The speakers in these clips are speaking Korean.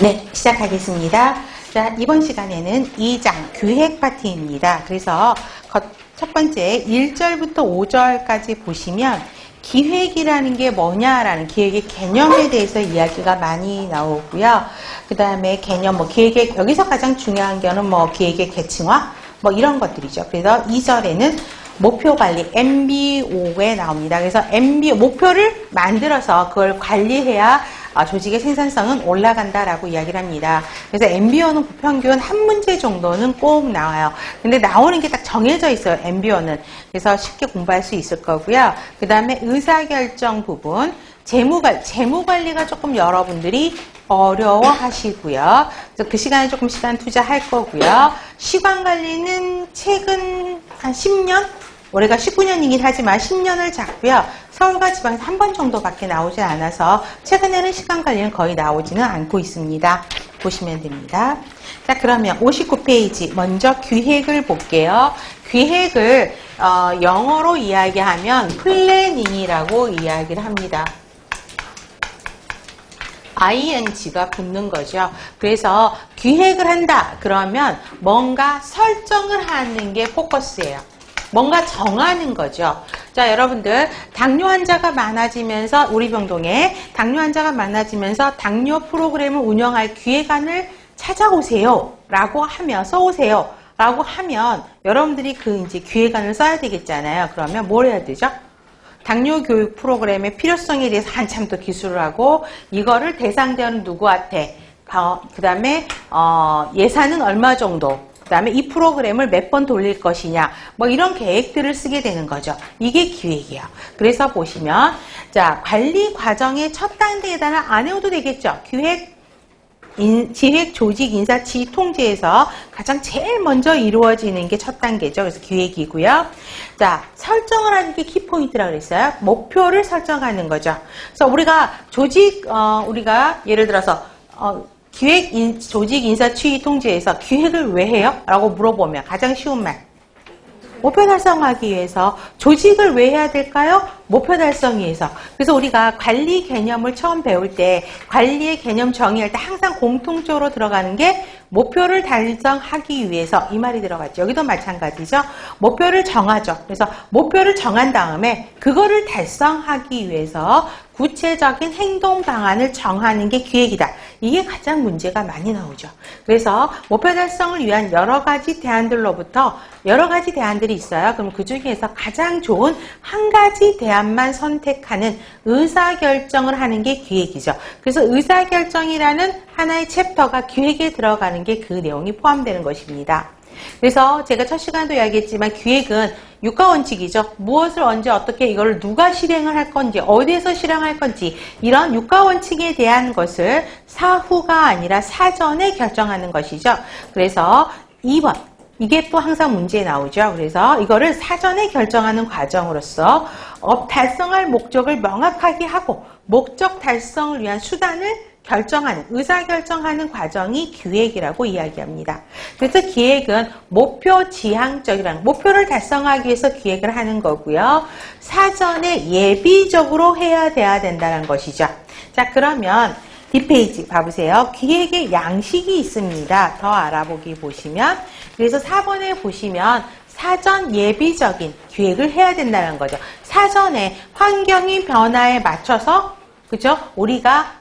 네, 시작하겠습니다. 자, 이번 시간에는 2장 규획 파트입니다. 그래서 거- 첫 번째 1절부터 5절까지 보시면 기획이라는 게 뭐냐라는 기획의 개념에 대해서 이야기가 많이 나오고요. 그 다음에 개념, 뭐 기획의, 여기서 가장 중요한 거는 뭐 기획의 계층화, 뭐 이런 것들이죠. 그래서 2절에는 목표 관리, MBO에 나옵니다. 그래서 MBO, 목표를 만들어서 그걸 관리해야 아, 조직의 생산성은 올라간다라고 이야기를 합니다. 그래서 MBO는 부평균 한 문제 정도는 꼭 나와요. 근데 나오는 게 딱 정해져 있어요. MBO는. 그래서 쉽게 공부할 수 있을 거고요. 그 다음에 의사결정 부분, 재무관리, 재무관리가 조금 여러분들이 어려워 하시고요. 그래서 그 시간에 조금 시간 투자할 거고요. 시간관리는 최근 한 10년? 올해가 19년이긴 하지만 10년을 잡고요. 서울과 지방에서 한 번 정도밖에 나오지 않아서 최근에는 시간 관리는 거의 나오지는 않고 있습니다. 보시면 됩니다. 자 그러면 59페이지 먼저 기획을 볼게요. 기획을 어, 영어로 이야기하면 플래닝이라고 이야기를 합니다. ing가 붙는 거죠. 그래서 기획을 한다. 그러면 뭔가 설정을 하는 게 포커스예요. 뭔가 정하는 거죠. 자, 여러분들, 당뇨 환자가 많아지면서, 우리 병동에 당뇨 환자가 많아지면서 당뇨 프로그램을 운영할 기획안을 찾아오세요. 라고 하면, 써오세요. 라고 하면, 여러분들이 그 이제 기획안을 써야 되겠잖아요. 그러면 뭘 해야 되죠? 당뇨 교육 프로그램의 필요성에 대해서 한참 더 기술을 하고 이거를 대상자는 누구한테 그 다음에 어, 예산은 얼마 정도 그 다음에 이 프로그램을 몇 번 돌릴 것이냐 뭐 이런 계획들을 쓰게 되는 거죠 이게 기획이에요 그래서 보시면 자 관리 과정의 첫 단계에다는 안 해도 되겠죠 기획 인, 기획 조직 인사 지휘 통제에서 가장 제일 먼저 이루어지는 게 첫 단계죠. 그래서 기획이고요. 자, 설정을 하는 게 키포인트라고 그랬어요. 목표를 설정하는 거죠. 그래서 우리가 조직, 어, 우리가 예를 들어서, 어, 기획 인, 조직 인사 추이 통제에서 기획을 왜 해요? 라고 물어보면 가장 쉬운 말. 목표 달성하기 위해서 조직을 왜 해야 될까요? 목표 달성 위해서. 그래서 우리가 관리 개념을 처음 배울 때 관리의 개념 정의할 때 항상 공통적으로 들어가는 게 목표를 달성하기 위해서 이 말이 들어갔죠. 여기도 마찬가지죠. 목표를 정하죠. 그래서 목표를 정한 다음에 그거를 달성하기 위해서 구체적인 행동 방안을 정하는 게 기획이다. 이게 가장 문제가 많이 나오죠. 그래서 목표 달성을 위한 여러 가지 대안들로부터 여러 가지 대안들이 있어요. 그럼 그 중에서 가장 좋은 한 가지 대안만 선택하는 의사결정을 하는 게 기획이죠. 그래서 의사결정이라는 하나의 챕터가 기획에 들어가는 게 그 내용이 포함되는 것입니다. 그래서 제가 첫 시간도 이야기했지만 기획은 육가원칙이죠. 무엇을 언제 어떻게 이걸 누가 실행을 할 건지 어디에서 실행할 건지 이런 육가원칙에 대한 것을 사후가 아니라 사전에 결정하는 것이죠. 그래서 2번 이게 또 항상 문제에 나오죠. 그래서 이거를 사전에 결정하는 과정으로서 업 달성할 목적을 명확하게 하고 목적 달성을 위한 수단을 결정하는, 의사결정하는 과정이 기획이라고 이야기합니다. 그래서 기획은 목표 지향적이라는, 목표를 달성하기 위해서 기획을 하는 거고요. 사전에 예비적으로 해야 돼야 된다는 것이죠. 자, 그러면 뒷페이지 봐보세요. 기획의 양식이 있습니다. 더 알아보기 보시면. 그래서 4번에 보시면 사전 예비적인 기획을 해야 된다는 거죠. 사전에 환경의 변화에 맞춰서 그죠? 우리가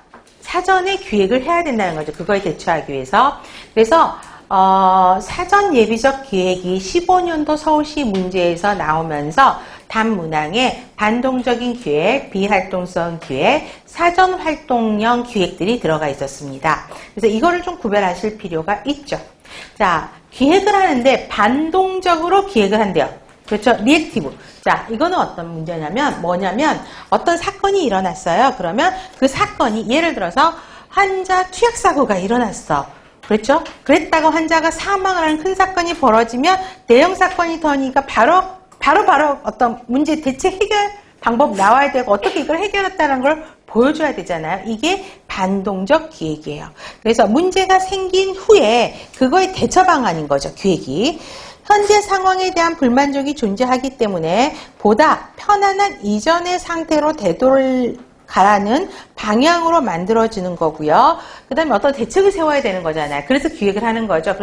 사전에 기획을 해야 된다는 거죠. 그거에 대처하기 위해서. 그래서 어, 사전 예비적 기획이 15년도 서울시 문제에서 나오면서 단문항에 반동적인 기획, 비활동성 기획, 사전 활동형 기획들이 들어가 있었습니다. 그래서 이거를 좀 구별하실 필요가 있죠. 자, 기획을 하는데 반동적으로 기획을 한대요. 그렇죠? 리액티브. 자, 이거는 어떤 문제냐면 뭐냐면 어떤 사건이 일어났어요. 그러면 그 사건이 예를 들어서 환자 투약 사고가 일어났어. 그렇죠? 그랬다가 환자가 사망을 하는 큰 사건이 벌어지면 대형 사건이 더니까 바로 바로 바로 어떤 문제 대책 해결 방법 나와야 되고 어떻게 이걸 해결했다는 걸 보여줘야 되잖아요. 이게 반동적 기획이에요. 그래서 문제가 생긴 후에 그거의 대처 방안인 거죠. 기획이. 현재 상황에 대한 불만족이 존재하기 때문에 보다 편안한 이전의 상태로 되돌 가라는 방향으로 만들어지는 거고요. 그 다음에 어떤 대책을 세워야 되는 거잖아요. 그래서 기획을 하는 거죠.